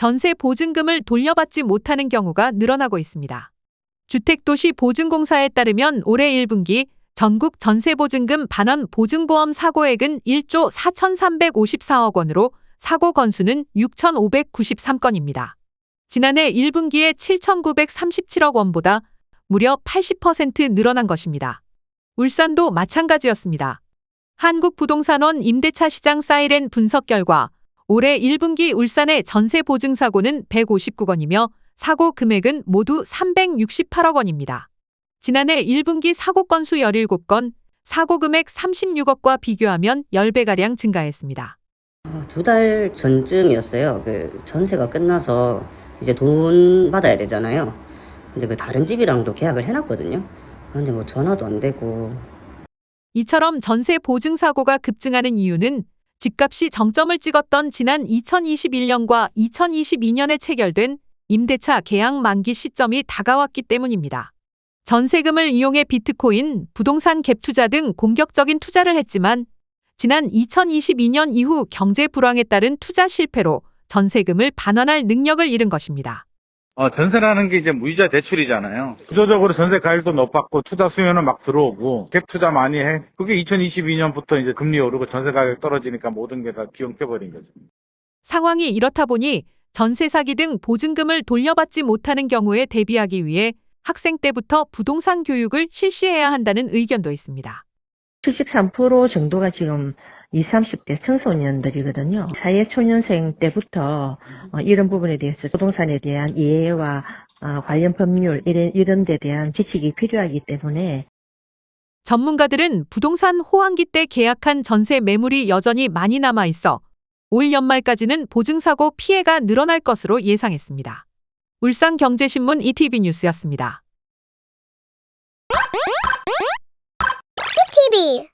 전세 보증금을 돌려받지 못하는 경우가 늘어나고 있습니다. 주택도시 보증공사에 따르면 올해 1분기 전국 전세보증금 반환 보증보험 사고액은 1조 4,354억 원으로 사고 건수는 6,593건입니다. 지난해 1분기에 7,937억 원보다 무려 80% 늘어난 것입니다. 울산도 마찬가지였습니다. 한국부동산원 임대차 시장 사이렌 분석 결과 올해 1분기 울산의 전세 보증 사고는 159건이며 사고 금액은 모두 368억 원입니다. 지난해 1분기 사고 건수 17건, 사고 금액 36억과 비교하면 10배가량 증가했습니다. 두 달 전쯤이었어요. 그 전세가 끝나서 이제 돈 받아야 되잖아요. 근데 그 다른 집이랑도 계약을 해놨거든요. 근데 뭐 전화도 안 되고 이처럼 전세 보증 사고가 급증하는 이유는 집값이 정점을 찍었던 지난 2021년과 2022년에 체결된 임대차 계약 만기 시점이 다가왔기 때문입니다. 전세금을 이용해 비트코인, 부동산 갭 투자 등 공격적인 투자를 했지만 지난 2022년 이후 경제 불황에 따른 투자 실패로 전세금을 반환할 능력을 잃은 것입니다. 어, 전세라는 게 이제 무이자 대출이잖아요. 구조적으로 전세 가율도 높았고 투자 수요는 막 들어오고 갭 투자 많이 해. 그게 2022년부터 이제 금리 오르고 전세 가격 떨어지니까 모든 게다 뒤엉켜버린 거죠. 상황이 이렇다 보니 전세 사기 등 보증금을 돌려받지 못하는 경우에 대비하기 위해 학생 때부터 부동산 교육을 실시해야 한다는 의견도 있습니다. 73% 정도가 지금 20, 30대 청소년들이거든요. 사회초년생 때부터 어, 이런 부분에 대해서 부동산에 대한 이해와 어, 관련 법률 이런, 이런 데 대한 지식이 필요하기 때문에 전문가들은 부동산 호황기 때 계약한 전세 매물이 여전히 많이 남아 있어 올 연말까지는 보증사고 피해가 늘어날 것으로 예상했습니다. 울산경제신문 ETV 뉴스였습니다. Three.